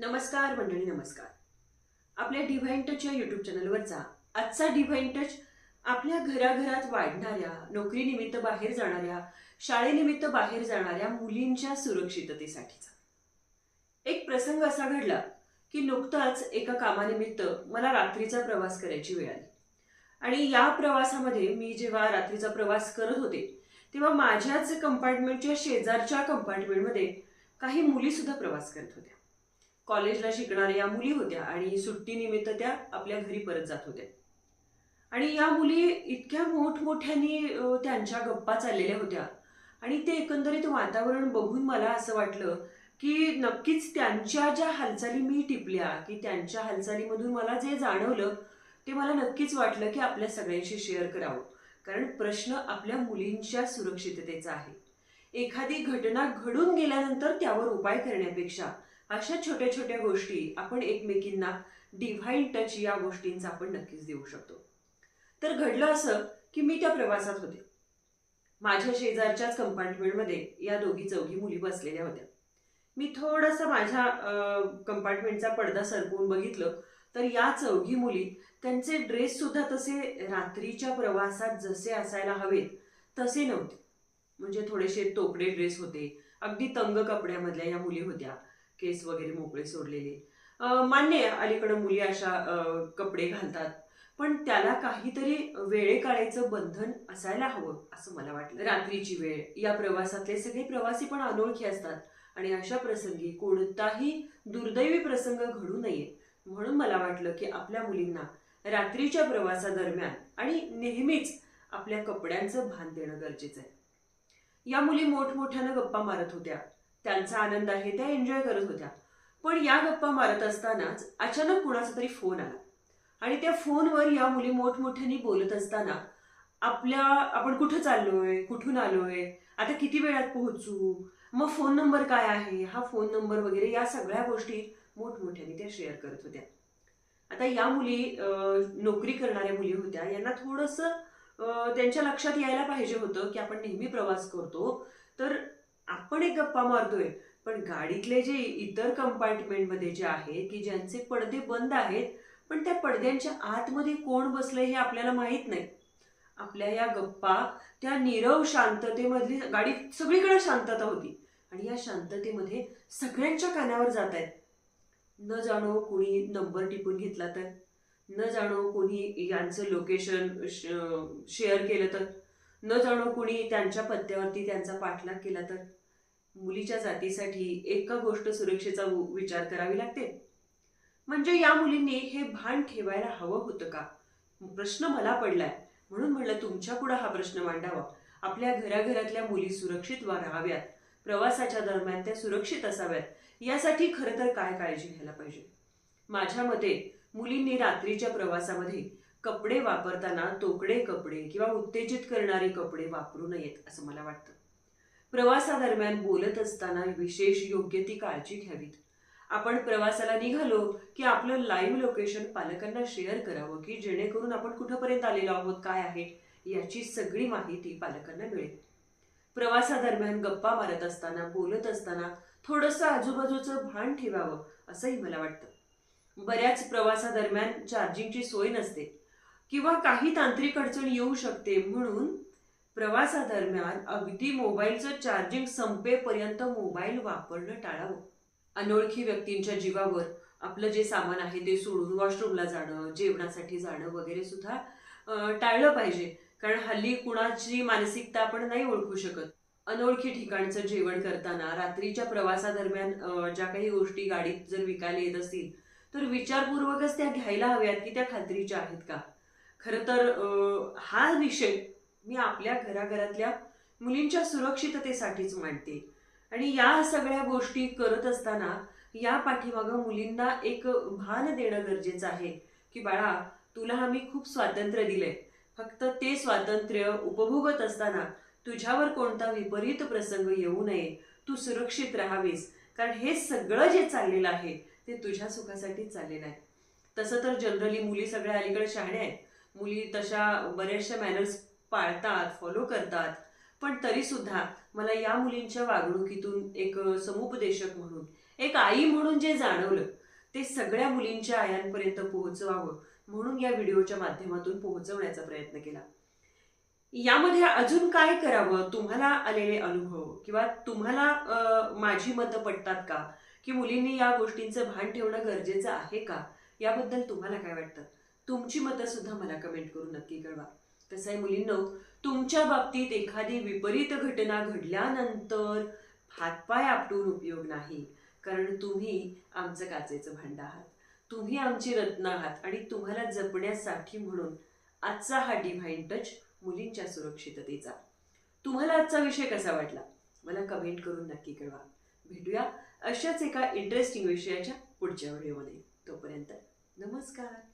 नमस्कार मंडळी नमस्कार. आपल्या डिव्हाइन टच या चॅनलवरचा आजचा डिव्हाइन टच आपल्या घराघरात वाढणाऱ्या नोकरीनिमित्त बाहेर जाणाऱ्या शाळेनिमित्त बाहेर जाणाऱ्या मुलींच्या सुरक्षिततेसाठीचा. एक प्रसंग असा घडला की नुकताच एका कामानिमित्त मला रात्रीचा प्रवास करायची वेळ आली. आणि या प्रवासामध्ये मी जेव्हा रात्रीचा प्रवास करत होते तेव्हा माझ्याच कंपार्टमेंटच्या शेजारच्या कंपार्टमेंटमध्ये काही मुली सुद्धा प्रवास करत होत्या. कॉलेजला शिकणाऱ्या या मुली होत्या आणि सुट्टीनिमित्त त्या आपल्या घरी परत जात होत्या. आणि या मुली इतक्या मोठमोठ्याने त्यांच्या गप्पा चाललेल्या होत्या. आणि ते एकंदरीत वातावरण बघून मला असं वाटलं की नक्कीच त्यांच्या ज्या हालचाली मी टिपल्या की त्यांच्या हालचालीमधून मला जे जाणवलं ते मला नक्कीच वाटलं की आपल्या सगळ्यांशी शेअर करावं. कारण प्रश्न आपल्या मुलींच्या सुरक्षिततेचा आहे. एखादी घटना घडून गेल्यानंतर त्यावर उपाय करण्यापेक्षा अशा छोट्या छोट्या गोष्टी आपण एकमेकींना डिव्हाइन टच या गोष्टींचा आपण नक्कीच देऊ शकतो. तर घडलं असं की मी त्या प्रवासात होते. माझ्या शेजारच्याच कंपार्टमेंटमध्ये या दोघी चौघी मुली बसलेल्या होत्या. मी थोडंसं माझ्या कंपार्टमेंटचा पडदा सरकवून बघितलं तर या चौघी मुली त्यांचे ड्रेस सुद्धा तसे रात्रीच्या प्रवासात जसे असायला हवेत तसे नव्हते. म्हणजे थोडेसे तोकडे ड्रेस होते अगदी तंग कपड्यामधल्या या मुली होत्या केस वगैरे मोकळे सोडलेले. मान्य अलीकडं मुली अशा कपडे घालतात. पण त्याला काहीतरी वेळे काढायचं बंधन असायला हवं असं मला वाटलं. रात्रीची वेळ. या प्रवासातले सगळे प्रवासी पण अनोळखी असतात. आणि अशा प्रसंगी कोणताही दुर्दैवी प्रसंग घडू नये. म्हणून मला वाटलं की आपल्या मुलींना रात्रीच्या प्रवासादरम्यान आणि नेहमीच आपल्या कपड्यांचं भान देणं गरजेचं आहे. या मुली मोठमोठ्यानं गप्पा मारत होत्या. त्यांचा आनंद आहे त्या एन्जॉय करत होत्या. पण या गप्पा मारत असतानाच अचानक कुणाचा तरी फोन आला. आणि त्या फोनवर या मुली मोठमोठ्याने बोलत असताना आपल्या आपण कुठं चाललोय कुठून आलोय आता किती वेळात पोहोचू मग फोन नंबर काय आहे हा फोन नंबर वगैरे या सगळ्या गोष्टी मोठमोठ्याने त्या शेअर करत होत्या. आता या मुली नोकरी करणाऱ्या मुली होत्या यांना थोडंसं त्यांच्या लक्षात यायला पाहिजे होतं की आपण नेहमी प्रवास करतो. तर आपण एक गप्पा मारतोय पण गाडीतले जे इतर कंपार्टमेंटमध्ये जे आहेत की ज्यांचे पडदे बंद आहेत पण त्या पडद्यांच्या आतमध्ये कोण बसलंय हे आपल्याला माहीत नाही. आपल्या या गप्पा त्या नीरव शांततेमधली गाडी सगळीकडे शांतता होती आणि या शांततेमध्ये सगळ्यांच्या कानावर जात आहेत. न जाणो कोणी नंबर टिपून घेतला तर न जाणो कोणी यांचं लोकेशन शेअर केलं तर. न जाणो कुणी त्यांच्या पत्त्यावरती त्यांचा पाठलाग केला तर? मुलीच्या जातीसाठी एका गोष्ट सुरक्षेचा विचार करावी लागते. म्हणजे या मुलींनी हे भान ठेवायला हवं होतं का? प्रश्न मला पडलाय. म्हणून म्हणलं तुमच्यापुढे हा प्रश्न मांडावा. आपल्या घराघरातल्या मुली सुरक्षित राहाव्यात. प्रवासाच्या दरम्यान त्या सुरक्षित असाव्यात. यासाठी खरं तर काय काळजी घ्यायला पाहिजे? माझ्या मते मुलींनी रात्रीच्या प्रवासामध्ये कपडे वापरताना तोकडे कपडे किंवा उत्तेजित करणारे कपडे वापरू नयेत असं मला वाटतं. प्रवासादरम्यान बोलत असताना विशेष योग्य ती काळजी घ्यावीत. आपण प्रवासाला निघालो की आपलं लाईव्ह लोकेशन पालकांना शेअर करावं की जेणेकरून आपण कुठंपर्यंत आलेलो आहोत काय आहे याची सगळी माहिती पालकांना मिळेल. प्रवासादरम्यान गप्पा मारत असताना बोलत असताना थोडंसं आजूबाजूचं भान ठेवावं असंही मला वाटतं. बऱ्याच प्रवासादरम्यान चार्जिंगची सोय नसते. किंवा काही तांत्रिक अडचण येऊ शकते म्हणून प्रवासादरम्यान अगदी मोबाईलचं चार्जिंग संपेपर्यंत मोबाईल वापरणं टाळावं. अनोळखी व्यक्तींच्या जीवावर आपलं जे सामान आहे ते सोडून वॉशरूमला जाणं जेवणासाठी जाणं वगैरे सुद्धा टाळलं पाहिजे. कारण हल्ली कुणाची मानसिकता आपण नाही ओळखू शकत. अनोळखी ठिकाणचं जेवण करताना रात्रीच्या प्रवासादरम्यान ज्या काही गोष्टी गाडीत जर विकायला येत असतील तर विचारपूर्वकच त्या घ्यायला हव्यात की त्या खात्रीच्या आहेत का? खरं तर हा विषय मी आपल्या घराघरातल्या मुलींच्या सुरक्षिततेसाठीच मांडते. आणि या सगळ्या गोष्टी करत असताना या पाठीमागं मुलींना एक भान देणं गरजेचं आहे की बाळा तुला आम्ही खूप स्वातंत्र्य दिलंय. फक्त ते स्वातंत्र्य उपभोगत असताना तुझ्यावर कोणता विपरीत प्रसंग येऊ नये. तू सुरक्षित राहावीस. कारण हे सगळं जे चाललेलं आहे ते तुझ्या सुखासाठीच चाललेलं आहे. तसं तर जनरली मुली सगळ्या अलीकडे शहाण्या आहेत. मुली तशा बऱ्याचशा मॅनर्स पाळतात फॉलो करतात. पण तरी सुद्धा मला या मुलींच्या वागणुकीतून एक समुपदेशक म्हणून एक आई म्हणून जे जाणवलं ते सगळ्या मुलींच्या आयांपर्यंत पोहोचवावं म्हणून या व्हिडिओच्या माध्यमातून पोहोचवण्याचा प्रयत्न केला. यामध्ये अजून काय करावं? तुम्हाला आलेले अनुभव किंवा तुम्हाला माझी मतं पटतात का? की मुलींनी या गोष्टींचं भान ठेवणं गरजेचं आहे का? याबद्दल तुम्हाला काय वाटतं? तुमची मतं सुद्धा मला कमेंट करून नक्की कळवा. तसं आहे मुलींनो तुमच्या बाबतीत एखादी विपरीत घटना घडल्यानंतर हातपाय आपटून उपयोग नाही. कारण तुम्ही आमचं काचेचं भांड आहात. तुम्ही आमची रत्न आहात आणि तुम्हाला जपण्यासाठी म्हणून आजचा हा डिव्हाइन टच मुलींच्या सुरक्षिततेचा. तुम्हाला आजचा विषय कसा वाटला? मला कमेंट करून नक्की कळवा. भेटूया अशाच एका इंटरेस्टिंग विषयाच्या पुढच्या व्हिडिओमध्ये तोपर्यंत नमस्कार.